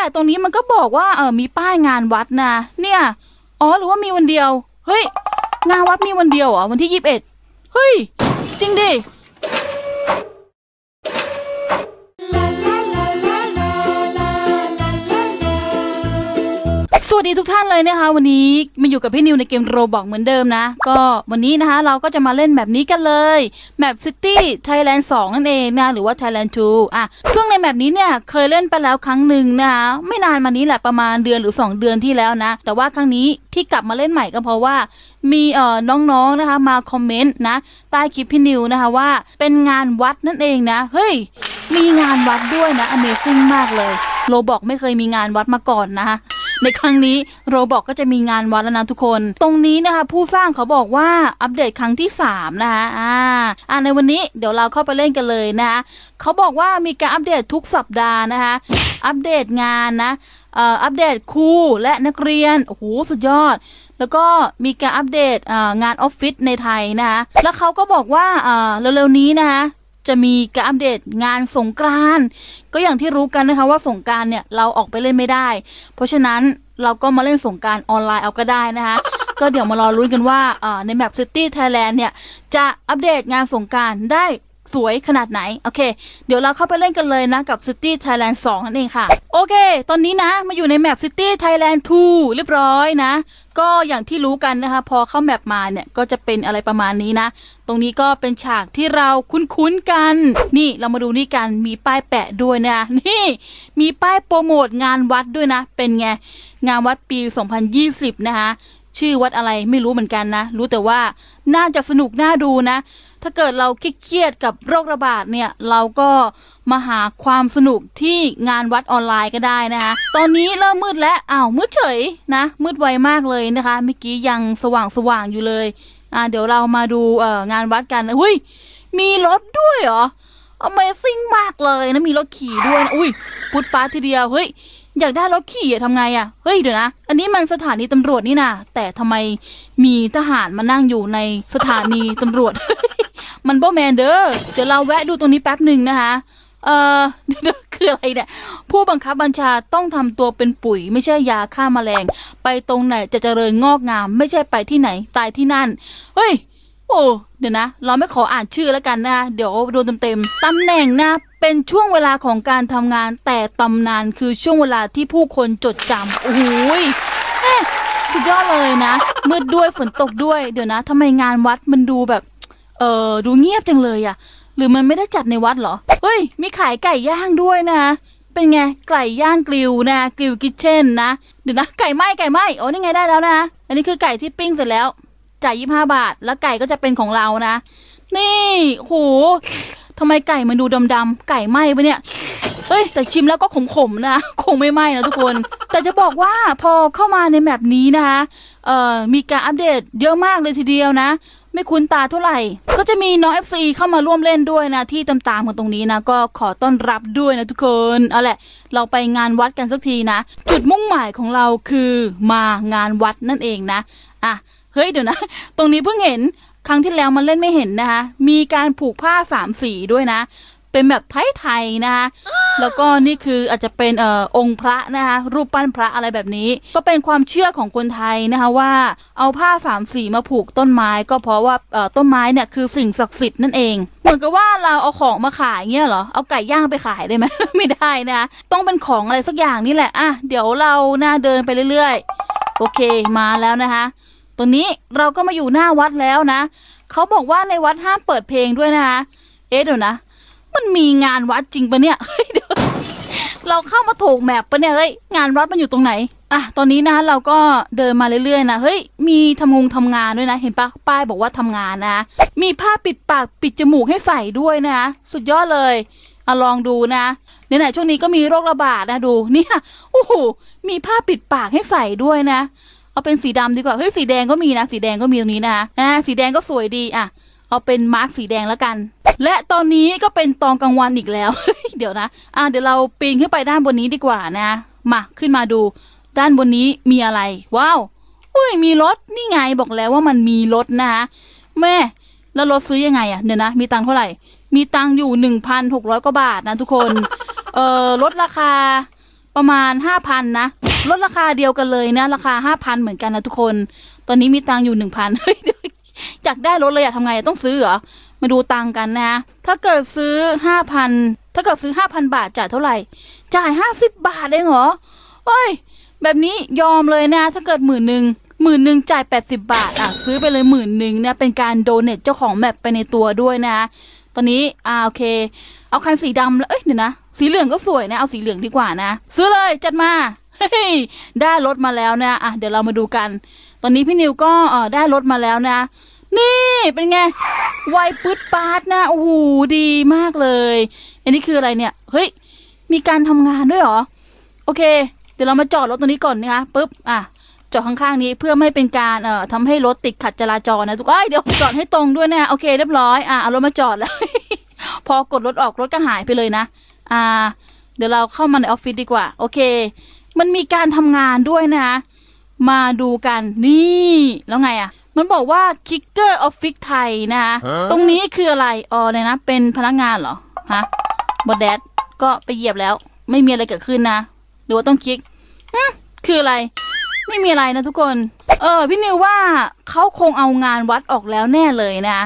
แต่ตรงนี้มันก็บอกว่าเออมีป้ายงานวัดนะ เนี่ย อ๋อหรือว่ามีวันเดียว เฮ้ย งานวัดมีวันเดียวเหรอวันที่ยี่สิบเอ็ดเฮ้ย จริงดิ สวัสดีทุกท่านเลยนะคะ วันนี้มาอยู่กับพี่นิวในเกมโรบอกเหมือนเดิมนะ ก็วันนี้นะคะเราก็จะมาเล่นแบบนี้กันเลยแมปซิตี้ไทยแลนด์2นั่นเองนะหรือว่า Thailand 2อะซึ่งในแมปนี้เนี่ยเคยเล่นไปแล้วครั้งหนึ่งนะคะไม่นานมานี้แหละประมาณเดือนหรือ 2 เดือนที่แล้วนะ แต่ว่าครั้งนี้ที่กลับมาเล่นใหม่ก็เพราะว่ามีเอ่อน้องๆนะคะมาคอมเมนต์นะใต้คลิปพี่นิวนะคะว่าเป็นงานวัดนั่นเองนะเฮ้ยมีงานวัดด้วยนะ Amazing มากเลยโรบอกไม่เคยมีงานวัดมาก่อนนะคะ ในครั้งนี้โรบอกก็จะมีงานวัดแล้วนะทุกคน ตรงนี้นะคะ ผู้สร้างเขาบอกว่าอัปเดตครั้งที่3นะคะอ่าอ่าในวันนี้เดี๋ยวเราเข้าไปเล่นกันเลยนะคะเขาบอกว่ามีการอัปเดตทุกสัปดาห์นะคะ อัปเดตงานนะอ่ออัปเดตครูและนักเรียน โอ้โห สุดยอด แล้วก็มีการอัปเดตอ่องานออฟฟิศในไทยนะคะ แล้วเขาก็บอกว่าอ่อเร็วๆนี้นะคะ จะมีการอัปเดตงานสงกรานก็อย่างที่รู้กันนะคะว่าสงกรารเนี่ยเราออกไปเล่นไม่ได้ เพราะฉะนั้นเราก็มาเล่นสงกรารออนไลน์เอาก็ได้นะคะก็เดี๋ยวมารอรุ้นกันว่าในแมปซิตี้ไทยแลนด์เนี่ยจะอัปเดตงานสงการได้ สวยขนาดไหน โอเค เดี๋ยวเราเข้าไปเล่นกันเลยนะ กับ City Thailand 2 นั่นเองค่ะ โอเค ตอนนี้นะ มาอยู่ในแมป City Thailand 2 เรียบร้อยนะ ก็อย่างที่รู้กันนะคะ พอเข้าแมปมาเนี่ย ก็จะเป็นอะไรประมาณนี้นะ ตรงนี้ก็เป็นฉากที่เราคุ้นๆกัน นี่เรามาดูนี่กัน มีป้ายแปะด้วยนะ นี่ มีป้ายโปรโมทงานวัดด้วยนะ เป็นไง งานวัดปี 2020 นะคะ ชื่อวัดอะไรไม่รู้เหมือนกันนะ รู้แต่ว่าน่าจะสนุกน่าดูนะ ถ้าเกิดเราเครียดกับโรคระบาดเนี่ย เราก็มาหาความสนุกที่งานวัดออนไลน์ก็ได้นะคะ ตอนนี้เริ่มมืดแล้วอ้าวมืดเฉยนะ มืดไวมากเลยนะคะ เมื่อกี้ยังสว่างสว่างๆอยู่เลย อ่าเดี๋ยวเรามาดูเอ่องานวัดกันอุ้ยมีรถด้วยเหรอ Amazing มากเลยนะมีรถขี่ด้วยนะอุ้ยพุดปาทีเดียวเฮ้ยอยากได้รถขี่อะทำไงอะเฮ้ยเดี๋ยวนะ อันนี้มันสถานีตำรวจนี่นะแต่ทำไมมีทหารมานั่งอยู่ในสถานีตำรวจ มันโบแมนเด้อเดี๋ยวเราแวะดูตรงนี้แป๊บหนึ่งนะคะ เอ่อคืออะไรเนี่ย ผู้บังคับบัญชาต้องทำตัวเป็นปุ๋ย ไม่ใช่ยาฆ่าแมลง ไปตรงไหนจะเจริญงอกงาม ไม่ใช่ไปที่ไหนตายที่นั่น เฮ้ย โอ้เดี๋ยวนะ เราไม่ขออ่านชื่อแล้วกันนะเดี๋ยวโดนเต็มๆตำแหน่งนะเป็นช่วงเวลาของการทำงานแต่ตำนานคือช่วงเวลาที่ผู้คนจดจำโอ้โหยเอ๊ะสุดยอดเลยนะมืดด้วยฝนตกด้วยเดี๋ยวนะทำไมงานวัดมันดูแบบ เออดูเงียบจังเลยอะหรือมันไม่ได้จัดในวัดเหรอ เฮ้ย มีขายไก่ย่างด้วยนะ เป็นไงไก่ย่างกริวนะกริวกิทเช่นนะเดี๋ยวนะไก่ไหม้ไก่ไหม้โอ้นี่ไงได้แล้วนะ อันนี้คือไก่ที่ปิ้งเสร็จแล้ว จ่ายยี่ห้าบาท แล้วไก่ก็จะเป็นของเรานะ นี่โหทำไมไก่มันดูดำๆไก่ไหม้ปะเนี่ยเอ้ยแต่ชิมแล้วก็ขมๆนะ คงไม่ไหม้นะทุกคน แต่จะบอกว่าพอเข้ามาในแมปนี้นะคะเอ่อมีการอัปเดตเยอะมากเลยทีเดียวนะ ไม่คุ้นตาเท่าไหร่ ก็จะมีน้อง FC เข้ามาร่วมเล่นด้วยนะ ที่ตามๆกันตรงนี้นะ ก็ขอต้อนรับด้วยนะทุกคนเอาแหละ เราไปงานวัดกันสักทีนะ จุดมุ่งหมายของเราคือมางานวัดนั่นเองนะอะเฮ้ยเดี๋ยวนะ ตรงนี้เพิ่งเห็นครั้งที่แล้วมันเล่นไม่เห็นนะคะ มีการผูกผ้าสามสีด้วยนะ เป็นแบบไทยๆนะคะแล้วก็นี่คืออาจจะเป็นเอ่อองค์พระนะคะรูปปั้นพระอะไรแบบนี้ ก็เป็นความเชื่อของคนไทยนะคะว่าเอาผ้าสามสีมาผูกต้นไม้ ก็เพราะว่าเอ่อต้นไม้เนี่ยคือสิ่งศักดิ์สิทธิ์นั่นเองเหมือนกับว่าเราเอาของมาขายเงี้ยเหรอเอาไก่ย่างไปขายได้ไหม ไม่ได้นะคะต้องเป็นของอะไรสักอย่างนี่แหละอะเดี๋ยวเรานะเดินไปเรื่อยๆ โอเคมาแล้วนะคะตรงนี้เราก็มาอยู่หน้าวัดแล้วนะเขาบอกว่าในวัดห้ามเปิดเพลงด้วยนะคะเอ๊ะเดี๋ยวนะ มันมีงานวัดจริงปะเนี่ยเฮ้ยเดี๋ยวเราเข้ามาถูกแมปปะเนี่ยเฮ้ยงานวัดมันอยู่ตรงไหนอะตอนนี้นะเราก็เดินมาเรื่อยๆนะเฮ้ยมีทำงงทำงานด้วยนะ เห็นปะป้ายบอกว่าทำงานนะ มีผ้าปิดปากปิดจมูกให้ใส่ด้วยนะ สุดยอดเลยอะลองดูนะไหนๆช่วงนี้ก็มีโรคระบาดนะดูเนี่ยโอ้โหมีผ้าปิดปากให้ใส่ด้วยนะ เอาเป็นสีดำดีกว่าเฮ้ยสีแดงก็มีนะ สีแดงก็มีตรงนี้นะอ่าสีแดงก็สวยดีอะ เอาเป็นมาร์กสีแดงแล้วกัน และตอนนี้ก็เป็นตอนกลางวันอีกแล้ว เดี๋ยวนะ อ่าเดี๋ยวเราปีนขึ้นไปด้านบนนี้ดีกว่านะ มาขึ้นมาดู ด้านบนนี้มีอะไร ว้าว อุ้ยมีรถ นี่ไงบอกแล้วว่ามันมีรถนะคะแม่ แล้วรถซื้อยังไงอะเดี๋ยวนะ มีตังเท่าไหร่ มีตังอยู่หนึ่งพันหกร้อยกว่าบาทนะทุกคน เอ่อลดราคาประมาณห้าพันนะลดราคาเดียวกันเลยนะ ราคาห้าพันเหมือนกันนะทุกคน ตอนนี้มีตังอยู่หนึ่งพัน อยากได้รถเลยอะทำไงต้องซื้อเหรอมาดูตังกันนะ ถ้าเกิดซื้อห้าพันถ้าเกิดซื้อห้าพันบาทจ่ายเท่าไหร่ จ่ายห้าสิบบาทเองเหรอเฮ้ย แบบนี้ยอมเลยนะ ถ้าเกิดหมื่นหนึ่งหมื่นหนึ่งจ่ายแปดสิบาทอะซื้อไปเลยหมื่นหนึ่งนะเป็นการโดเนทเจ้าของแมปไปในตัวด้วยนะ ตอนนี้อ่าโอเค เอาคันสีดำแล้วเอ้ยเดี๋ยวนะสีเหลืองก็สวยนะเอาสีเหลืองดีกว่านะ ซื้อเลยจัดมาเฮ้ยได้รถมาแล้วนะอะเดี๋ยวเรามาดูกัน ตอนนี้พี่นิวก็เออได้รถมาแล้วนะ นี่เป็นไงไวปื๊ดปาดนะโอ้โหดีมากเลย อันนี้คืออะไรเนี่ยเฮ้ยมีการทำงานด้วยเหรอ โอเค เดี๋ยวเรามาจอดรถตรงนี้ก่อนนะคะปุ๊บอะจอดข้างๆนี้เพื่อไม่เป็นการเอ่อทำให้รถติดขัดจราจรนะทุกเอ้เดี๋ยวจอดให้ตรงด้วยนะโอเคเรียบร้อยอะเอารถมาจอดแล้ว พอกดรถออกรถก็หายไปเลยนะอ่า เดี๋ยวเราเข้ามาในออฟฟิศดีกว่า โอเค มันมีการทำงานด้วยนะมาดูกันนี่แล้วไงอะ่ะ มันบอกว่า Kicker Office ไทยนะคะตรงนี้คืออะไรอ๋อเนี่ยนะ เป็นพนักงานเหรอฮะบอดแดดก็ไปเหยียบแล้ว ไม่มีอะไรเกิดขึ้นนะหรือว่าต้องคลิกอืมคืออะไร ไม่มีอะไรนะทุกคน เออพี่นิวว่าเขาคงเอางานวัดออกแล้วแน่เลยนะ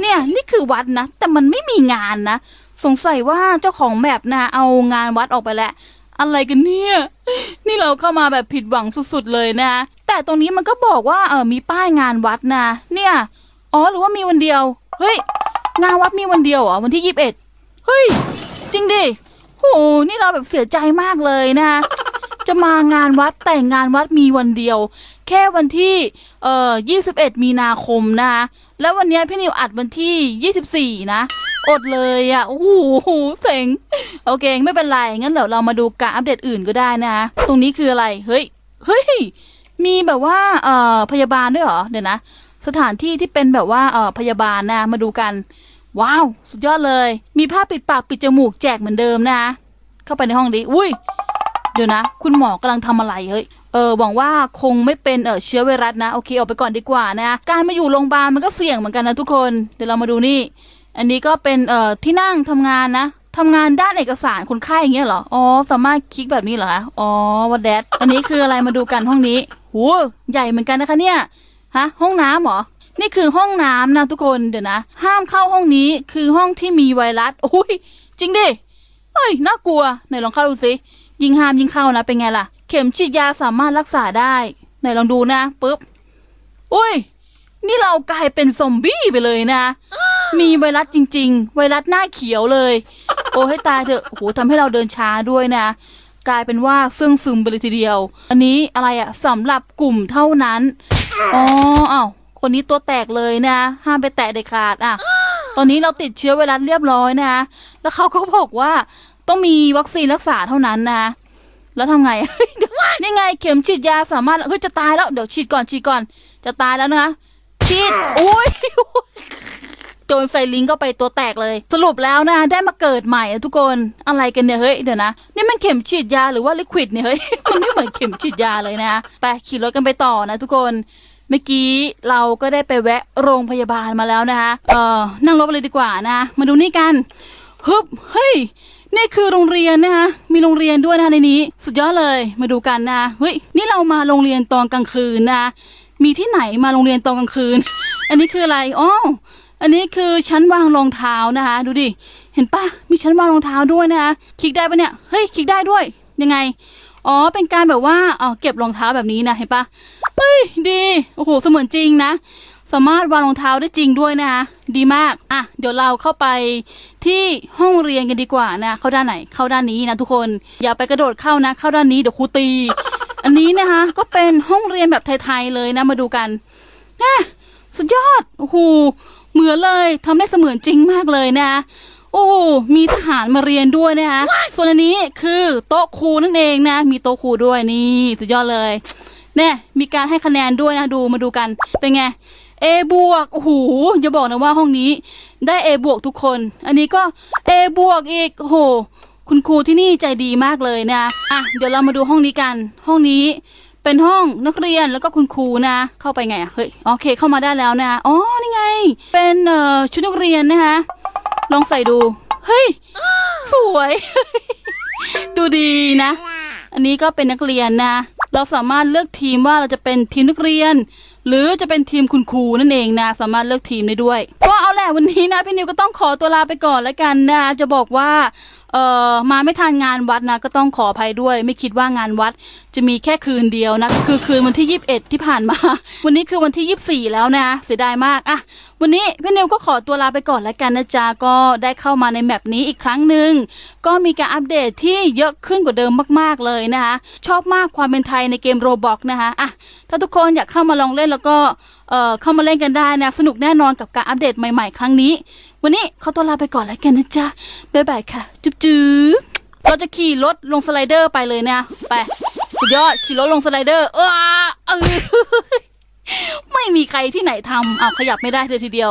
เนี่ยนี่คือวัดนะ แต่มันไม่มีงานนะ สงสัยว่าเจ้าของแมปนะ เอางานวัดออกไปแล้วอะไรกันเนี่ย นี่เราเข้ามาแบบผิดหวังสุดๆเลยนะ แต่ตรงนี้มันก็บอกว่าเออมีป้ายงานวัดนะ เนี่ย อ๋อหรือว่ามีวันเดียว เฮ้ย งานวัดมีวันเดียวเหรอวันที่ยี่สิบเอ็ดเฮ้ย จริงดิโหนี่เราแบบเสียใจมากเลยนะ จะมางานวัดแต่งานวัดมีวันเดียว แค่วันที่เอ่อ21มีนาคมนะคะแล้ววันนี้พี่นิวอัดวันที่24นะอดเลยอะ่ะโอ้โหเซ็งโอเค ไม่เป็นไร งั้นเดี๋ยวเรามาดูการอัปเดตอื่นก็ได้นะคะตรงนี้คืออะไร เฮ้ย เฮ้ย มีแบบว่าเอ่อพยาบาลด้วยเหรอเดี๋ยวนะสถานที่ที่เป็นแบบว่าเอ่อพยาบาลนะมาดูกัน ว้าว สุดยอดเลย มีผ้าปิดปากปิดจมูกแจกเหมือนเดิมนะเข้าไปในห้องดีอุ้ยเดี๋ยวนะ คุณหมอกำลังทำอะไรเฮ้ยเออหวังว่าคงไม่เป็นเออเชื้อไวรัสนะโอเคออกไปก่อนดีกว่านะการมาอยู่โรงพยาบาลมันก็เสี่ยงเหมือนกันนะทุกคนเดี๋ยวเรามาดูนี่ อันนี้ก็เป็นเอ่อที่นั่งทำงานนะทำงานด้านเอกสารคนไข้อย่างเงี้ยเหรอ อ๋อ สามารถคลิกแบบนี้เหรอคะ อ๋อวัดแดดอันนี้คืออะไรมาดูกันห้องนี้หูใหญ่เหมือนกันนะคะเนี่ยฮะห้องน้ำเหรอ นี่คือห้องน้ำนะทุกคนเดี๋ยวนะ ห้ามเข้าห้องนี้คือห้องที่มีไวรัสโอ้ยจริงดิเฮ้ยน่ากลัวไหนลองเข้าดูสิยิงห้ามยิงเข้านะเป็นไงล่ะ เข็มฉีดยาสามารถรักษาได้ไหนลองดูนะปุ๊บอุ้ย นี่เรากลายเป็นซอมบี้ไปเลยนะ มีไวรัสจริง ๆ ไวรัสหน้าเขียวเลย โอ้ให้ตายเถอะโอ้โหทำให้เราเดินช้าด้วยนะ กลายเป็นว่าซึ่งซึมไปเลยทีเดียว อันนี้อะไรอะสำหรับกลุ่มเท่านั้น อ๋ออ้าคนนี้ตัวแตกเลยนะห้ามไปแตะเด็ดขาดอะ ตอนนี้เราติดเชื้อไวรัสเรียบร้อยนะแล้วเขาก็บอกว่าต้องมีวัคซีนรักษาเท่านั้นนะแล้วทำไง นี่ไงเข็มฉีดยาสามารถเฮ้ยจะตายแล้ว เดี๋ยวฉีดก่อนฉีดก่อน จะตายแล้วนะฉีดโอ้ย โดนใส่ลิงก์ก็ไปตัวแตกเลย สรุปแล้วนะได้มาเกิดใหม่ทุกคนอะไรกันเนี่ยเฮ้ยเดี๋ยวนะนี่มันเข็มฉีดยาหรือว่าลิควิดเนี่ยเฮ้ยมันไม่เหมือนเข็มฉีดยาเลยนะไปขี่รถกันไปต่อนะทุกคนเมื่อกี้เราก็ได้ไปแวะโรงพยาบาลมาแล้วนะคะ เอ่อ นั่งรถไปเลยดีกว่านะ มาดูนี่กัน ฮึบ เฮ้ย นี่คือโรงเรียนนะคะ มีโรงเรียนด้วยนะคะในนี้ สุดยอดเลย มาดูกันนะ เฮ้ย นี่เรามาโรงเรียนตอนกลางคืนนะ มีที่ไหนมาโรงเรียนตอนกลางคืน อันนี้คืออะไร อ๋อ อันนี้คือชั้นวางรองเท้านะคะ ดูดิ เห็นปะมีชั้นวางรองเท้าด้วยนะคะคลิกได้ปะเนี่ย เฮ้ยคลิกได้ด้วย ยังไง อ๋อ เป็นการแบบว่าอ๋อเก็บรองเท้าแบบนี้นะ เห็นปะเฮ้ย ดี โอ้โห เสมือนจริงนะ สามารถวางรองเท้าได้จริงด้วยนะคะ ดีมาก อะ เดี๋ยวเราเข้าไปที่ห้องเรียนกันดีกว่านะ เข้าด้านไหน เข้าด้านนี้นะทุกคน อย่าไปกระโดดเข้านะ เข้าด้านนี้เดี๋ยวครูตี อันนี้นะคะ ก็เป็นห้องเรียนแบบไทยๆเลยนะ มาดูกันนะสุดยอด โอ้โห เหมือนเลยทำได้เสมือนจริงมากเลยนะ โอ้มีทหารมาเรียนด้วยนะคะ ส่วนอันนี้คือโต๊ะครูนั่นเองนะ มีโต๊ะครูด้วยนี่สุดยอดเลยเนี่ยมีการให้คะแนนด้วยนะดูมาดูกันเป็นไง A บวกโอ้โหอย่าบอกนะว่าห้องนี้ ได้ A บวกทุกคน อันนี้ก็ A บวกอีกโอ้โหคุณครูที่นี่ใจดีมากเลยนะอะเดี๋ยวเรามาดูห้องนี้กัน ห้องนี้ เป็นห้องนักเรียนแล้วก็คุณครูนะ เข้าไปไงอะเฮ้ยโอเคเข้ามาได้แล้วนะอ๋อนี่ไง เป็นเอ่อชุดนักเรียนนะคะ ลองใส่ดูเฮ้ยสวย ดูดีนะ อันนี้ก็เป็นนักเรียนนะ เราสามารถเลือกทีมว่าเราจะเป็นทีมนักเรียน หรือจะเป็นทีมคุณครูนั่นเองนะ สามารถเลือกทีมได้ด้วย ก็เอาแหละวันนี้นะพี่นิวก็ต้องขอตัวลาไปก่อนแล้วกันนะ จะบอกว่า เอ่อมาไม่ทันงานวัดนะก็ต้องขออภัยด้วย ไม่คิดว่างานวัดจะมีแค่คืนเดียวนะคือคืนวันที่ 21 ที่ผ่านมา วันนี้คือวันที่ 24 แล้วนะเสียดายมากอะวันนี้พี่นิวก็ขอตัวลาไปก่อนแล้วกันนะจ๊ะก็ได้เข้ามาในแมปนี้อีกครั้งหนึ่งก็มีการอัปเดตที่เยอะขึ้นกว่าเดิมมาก ๆเลยนะคะชอบมากความเป็นไทยในเกมโรบอกนะคะอะถ้าทุกคนอยากเข้ามาลองเล่นแล้วก็เอ่อเข้ามาเล่นกันได้นะ สนุกแน่นอนกับการอัปเดตใหม่ๆ ครั้งนี้ วันนี้ขอตัวลาไปก่อนแล้วกันนะจ๊ะ บ๊ายบายค่ะ จุ๊บจุ๊บเราจะขี่รถลงสไลเดอร์ไปเลยนะไปสุดยอดขี่รถลงสไลเดอร์เออเออไม่มีใครที่ไหนทำอ้าวขยับไม่ได้เลยทีเดียว